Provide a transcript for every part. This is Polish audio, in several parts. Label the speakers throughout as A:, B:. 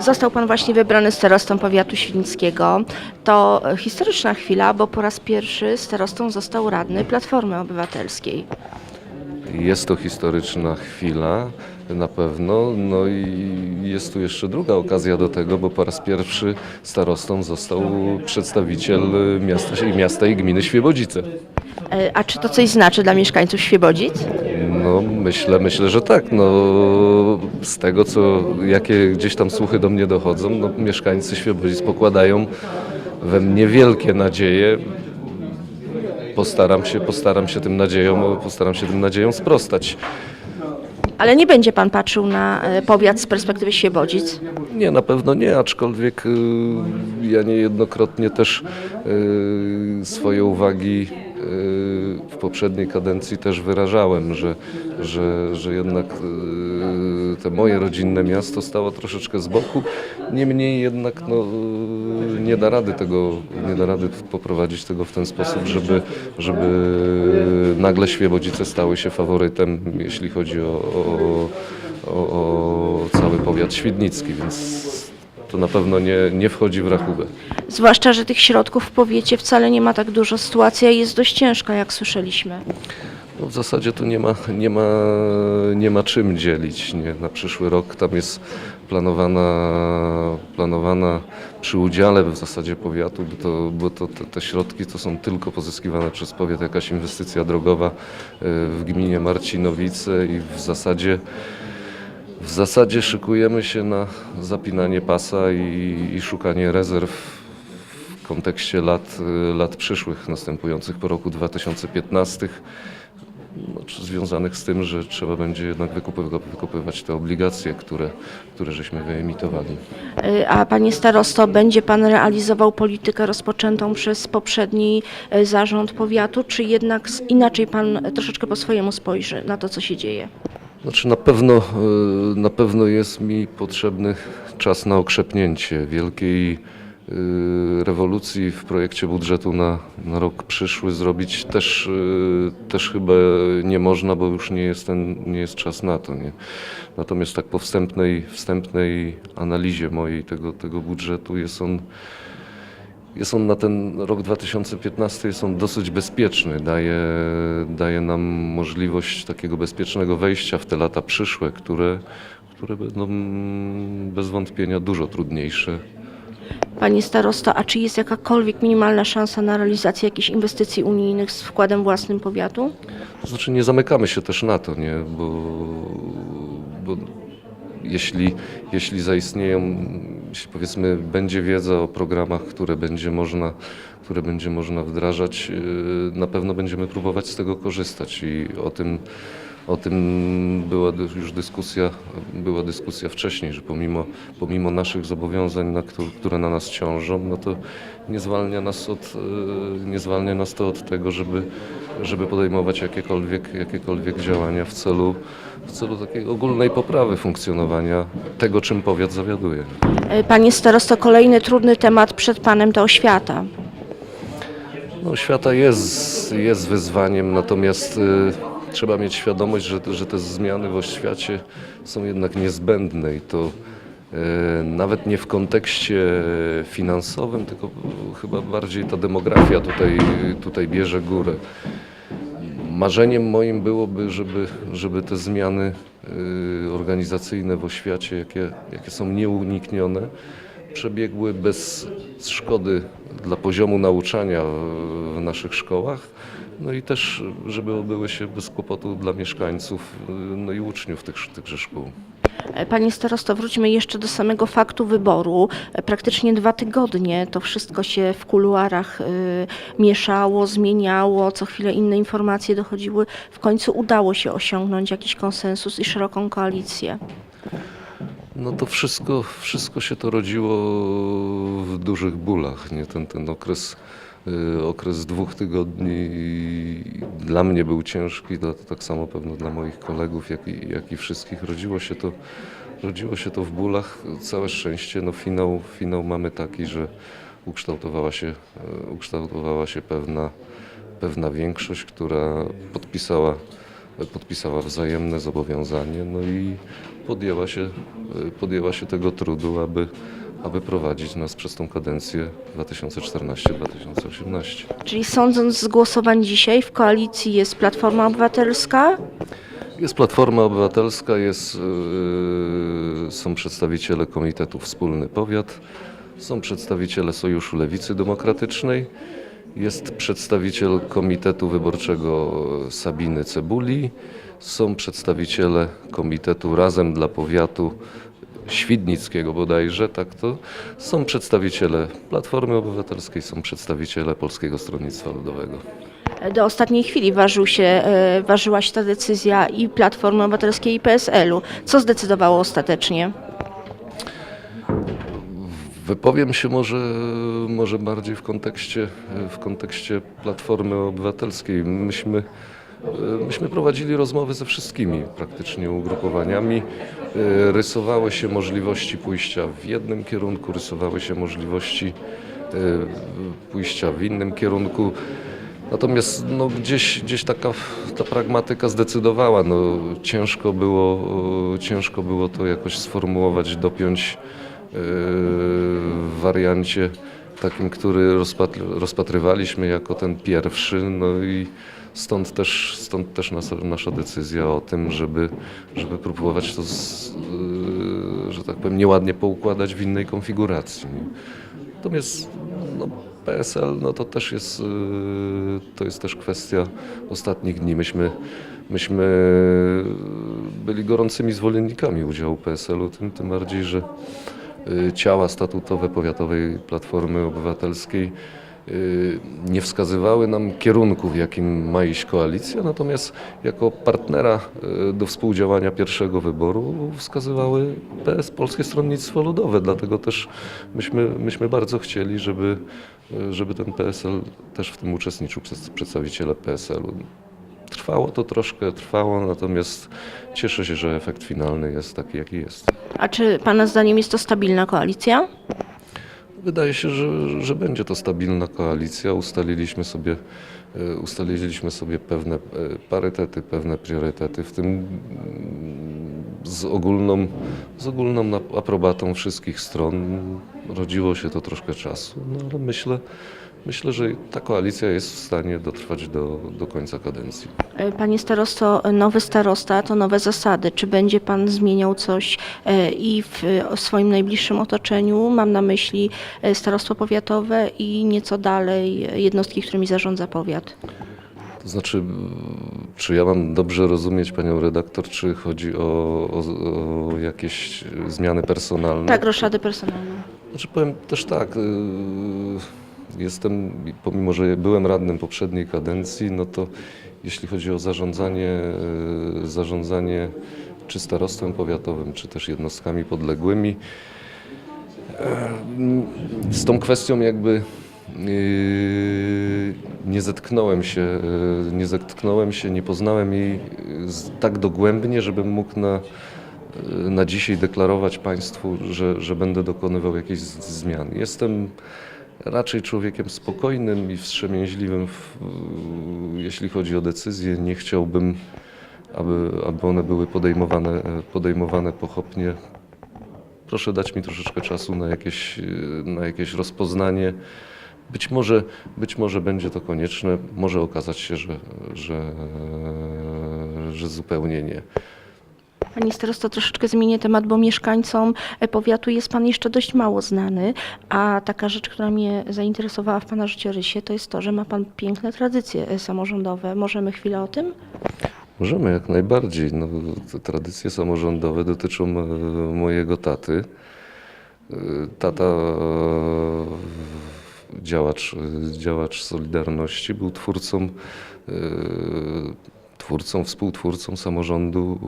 A: Został pan właśnie wybrany starostą powiatu świdnickiego. To historyczna chwila, bo po raz pierwszy starostą został radny Platformy Obywatelskiej.
B: Jest to historyczna chwila na pewno, no i jest tu jeszcze druga okazja do tego, bo po raz pierwszy starostą został przedstawiciel miasta, miasta i gminy Świebodzice.
A: E, A czy to coś znaczy dla mieszkańców Świebodzic?
B: No myślę, myślę, że tak. No, z tego, co, jakie gdzieś tam słuchy do mnie dochodzą, no, mieszkańcy Świebodzic pokładają we mnie wielkie nadzieje. Postaram się, postaram się tym nadziejom, postaram się tym nadziejom sprostać.
A: Ale nie będzie pan patrzył na e, powiat z perspektywy Świebodzic.
B: Nie, na pewno nie, aczkolwiek y, ja niejednokrotnie też y, swoje uwagi w poprzedniej kadencji też wyrażałem, że, że, że jednak y, te moje rodzinne miasto stało troszeczkę z boku. Niemniej jednak no, y, nie da rady tego, nie da rady poprowadzić tego w ten sposób, żeby, żeby nagle Świebodzice stały się faworytem, jeśli chodzi o, o, o, o cały powiat świdnicki, więc to na pewno nie, nie wchodzi w rachubę.
A: Zwłaszcza, że tych środków w powiecie wcale nie ma tak dużo. Sytuacja jest dość ciężka, jak słyszeliśmy.
B: No w zasadzie tu nie ma, nie ma, nie ma czym dzielić. Nie? Na przyszły rok tam jest planowana, planowana przy udziale w zasadzie powiatu, bo, to, bo to, te, te środki to są tylko pozyskiwane przez powiat, jakaś inwestycja drogowa y, w gminie Marcinowice i w zasadzie w zasadzie szykujemy się na zapinanie pasa i, i szukanie rezerw w kontekście lat, y, lat przyszłych, następujących po roku 2015, no, związanych z tym, że trzeba będzie jednak wykupy- wykupywać te obligacje, które, które żeśmy wyemitowali.
A: E, A panie starosto, będzie pan realizował politykę rozpoczętą przez poprzedni e, zarząd powiatu, czy jednak inaczej pan troszeczkę po swojemu spojrzy na to, co się dzieje?
B: Znaczy na pewno, y, na pewno jest mi potrzebny czas na okrzepnięcie wielkiej y, rewolucji w projekcie budżetu na, na rok przyszły zrobić też, y, też chyba nie można, bo już nie jest, ten, nie jest czas na to. Nie? Natomiast tak po wstępnej, wstępnej analizie mojej tego, tego budżetu jest on jest on na ten rok 2015 jest on dosyć bezpieczny. Daje, daje nam możliwość takiego bezpiecznego wejścia w te lata przyszłe, które, które będą bez wątpienia dużo trudniejsze.
A: Panie starosto, a czy jest jakakolwiek minimalna szansa na realizację jakichś inwestycji unijnych z wkładem własnym powiatu?
B: To znaczy nie zamykamy się też na to, nie? Bo jeśli, jeśli zaistnieją, jeśli powiedzmy będzie wiedza o programach, które będzie można, które będzie można wdrażać, yy, na pewno będziemy próbować z tego korzystać. I o tym, o tym była już dyskusja, była dyskusja wcześniej, że pomimo, pomimo naszych zobowiązań, na, któ- które na nas ciążą, no to nie zwalnia nas, od, yy, nie zwalnia nas to od tego, żeby, żeby podejmować jakiekolwiek, jakiekolwiek działania w celu, w celu takiej ogólnej poprawy funkcjonowania tego, czym powiat zawiaduje.
A: E, Panie starosto, kolejny trudny temat przed panem to oświata.
B: No, świata jest, jest wyzwaniem, natomiast y, trzeba mieć świadomość, że, że te zmiany w oświacie są jednak niezbędne i to y, nawet nie w kontekście finansowym, tylko chyba bardziej ta demografia tutaj, tutaj bierze górę. Marzeniem moim byłoby, żeby, żeby te zmiany y, organizacyjne w oświacie, jakie, jakie są nieuniknione, przebiegły bez szkody dla poziomu nauczania w- naszych szkołach, no i też, żeby odbyły się bez kłopotu dla mieszkańców, y, no i uczniów tych, tychże szkół.
A: E, Panie starosto, wróćmy jeszcze do samego faktu wyboru. E, Praktycznie dwa tygodnie to wszystko się w kuluarach y, mieszało, zmieniało, co chwilę inne informacje dochodziły. W końcu udało się osiągnąć jakiś konsensus i szeroką koalicję.
B: No to wszystko, wszystko się to rodziło w dużych bólach. Nie? Ten, ten okres, okres dwóch tygodni dla mnie był ciężki, dla, tak samo pewno dla moich kolegów, jak i, jak i wszystkich. Rodziło się, to, rodziło się to w bólach. Całe szczęście, no finał, finał mamy taki, że ukształtowała się, y, ukształtowała się pewna, pewna większość, która podpisała podpisała wzajemne zobowiązanie, no i podjęła się, podjęła się tego trudu, aby, aby prowadzić nas przez tą kadencję 2014-2018.
A: Czyli sądząc z głosowań dzisiaj w koalicji jest Platforma Obywatelska,
B: Jest Platforma Obywatelska, jest, yy, są przedstawiciele Komitetu Wspólny Powiat, są przedstawiciele Sojuszu Lewicy Demokratycznej, jest przedstawiciel Komitetu Wyborczego Sabiny Cebuli, są przedstawiciele Komitetu Razem dla Powiatu Świdnickiego bodajże, tak to, są przedstawiciele Platformy Obywatelskiej, są przedstawiciele Polskiego Stronnictwa Ludowego.
A: do ostatniej chwili ważył się, e, ważyła się ta decyzja i Platformy Obywatelskiej i PSL-u. Co zdecydowało ostatecznie?
B: Wypowiem się może, może bardziej w kontekście, w kontekście Platformy Obywatelskiej. Myśmy, myśmy prowadzili rozmowy ze wszystkimi praktycznie ugrupowaniami. Rysowały się możliwości pójścia w jednym kierunku, rysowały się możliwości e, pójścia w innym kierunku. Natomiast no, gdzieś, gdzieś taka ta pragmatyka zdecydowała. No, ciężko, było, ciężko było to jakoś sformułować, dopiąć w wariancie takim, który rozpatr rozpatrywaliśmy jako ten pierwszy, no i stąd też, stąd też nasza, nasza decyzja o tym, żeby, żeby próbować to, z, yy, że tak powiem, nieładnie poukładać w innej konfiguracji. Natomiast no, PSL no to też jest, yy, to jest też kwestia ostatnich dni. Myśmy, myśmy byli gorącymi zwolennikami udziału PSL-u, tym, tym bardziej, że y, ciała statutowe Powiatowej Platformy Obywatelskiej nie wskazywały nam kierunku, w jakim ma iść koalicja, natomiast jako partnera y, do współdziałania pierwszego wyboru wskazywały PS, Polskie Stronnictwo Ludowe. Dlatego też myśmy, myśmy bardzo chcieli, żeby, y, żeby ten PSL też w tym uczestniczył, przed- przedstawiciele PSL-u. Trwało to troszkę, trwało, natomiast cieszę się, że efekt finalny jest taki, jaki jest.
A: A czy Pana zdaniem jest to stabilna koalicja?
B: Wydaje się, że, że będzie to stabilna koalicja. Ustaliliśmy sobie, e, ustaliliśmy sobie pewne e, parytety, pewne priorytety, w tym mm, z ogólną, z ogólną aprobatą wszystkich stron. Rodziło się to troszkę czasu, no ale myślę, myślę, że ta koalicja jest w stanie dotrwać do, do końca kadencji.
A: E, Panie starosto, nowy starosta to nowe zasady. Czy będzie Pan zmieniał coś e, i w e, swoim najbliższym otoczeniu? Mam na myśli e, starostwo powiatowe i nieco dalej e, jednostki, którymi zarządza powiat.
B: To znaczy, czy ja mam dobrze rozumieć panią redaktor, czy chodzi o, o, o jakieś zmiany personalne?
A: Tak, roszady personalne.
B: Znaczy powiem też tak, y, jestem, pomimo że byłem radnym poprzedniej kadencji, no to jeśli chodzi o zarządzanie, y, zarządzanie czy starostwem powiatowym, czy też jednostkami podległymi, em, z tą kwestią jakby yy, nie zetknąłem się, nie zetknąłem się, nie poznałem jej tak dogłębnie, żebym mógł na, na dzisiaj deklarować Państwu, że, że będę dokonywał jakichś zmian. Jestem raczej człowiekiem spokojnym i wstrzemięźliwym, w, jeśli chodzi o decyzje. Nie chciałbym, aby, aby one były podejmowane, podejmowane pochopnie. Proszę dać mi troszeczkę czasu na jakieś, na jakieś rozpoznanie. Być może, być może będzie to konieczne, może okazać się, że, że, że zupełnie nie.
A: Pani starosto, troszeczkę zmienię temat, bo mieszkańcom e, powiatu jest Pan jeszcze dość mało znany, a taka rzecz, która mnie zainteresowała w Pana życiorysie, to jest to, że ma Pan piękne tradycje e, samorządowe. Możemy chwilę o tym?
B: Możemy jak najbardziej. No, tradycje samorządowe dotyczą e, mojego taty. Tata, działacz, działacz Solidarności, był twórcą, twórcą, współtwórcą samorządu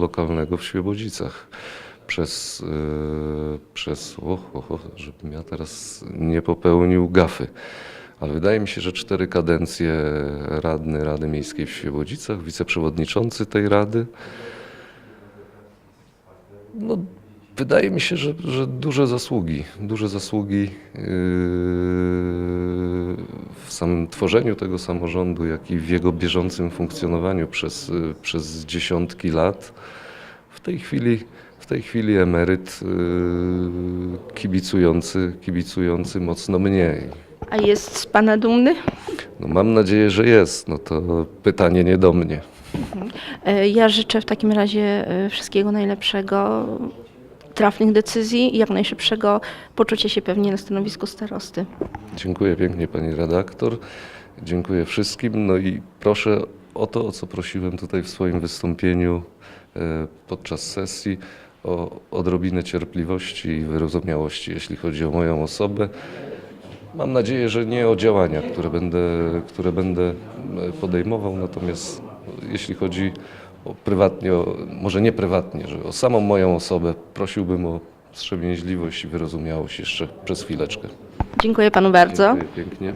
B: lokalnego w Świebodzicach. Przez, e, przez o, o, o, żebym ja teraz nie popełnił gafy. Ale wydaje mi się, że cztery kadencje radny Rady Miejskiej w Świebodzicach, wiceprzewodniczący tej rady. No, Wydaje mi się, że, że duże zasługi, duże zasługi yy, w samym tworzeniu tego samorządu, jak i w jego bieżącym funkcjonowaniu przez, yy, przez dziesiątki lat. W tej chwili, w tej chwili emeryt yy, kibicujący, kibicujący mocno mniej.
A: A jest z Pana dumny?
B: No mam nadzieję, że jest. No to pytanie nie do mnie.
A: E, Ja życzę w takim razie e, wszystkiego najlepszego, trafnych decyzji i jak najszybszego poczucia się pewnie na stanowisku starosty.
B: Dziękuję pięknie pani redaktor. Dziękuję wszystkim. No i proszę o to, o co prosiłem tutaj w swoim wystąpieniu e, podczas sesji, o odrobinę cierpliwości i wyrozumiałości, jeśli chodzi o moją osobę. Mam nadzieję, że nie o działania, które będę, które będę e, podejmował, natomiast jeśli chodzi prywatnie, o, może nie prywatnie, że o samą moją osobę, prosiłbym o wstrzemięźliwość i wyrozumiałość jeszcze przez chwileczkę.
A: Dziękuję Panu bardzo.
B: Dziękuję pięknie.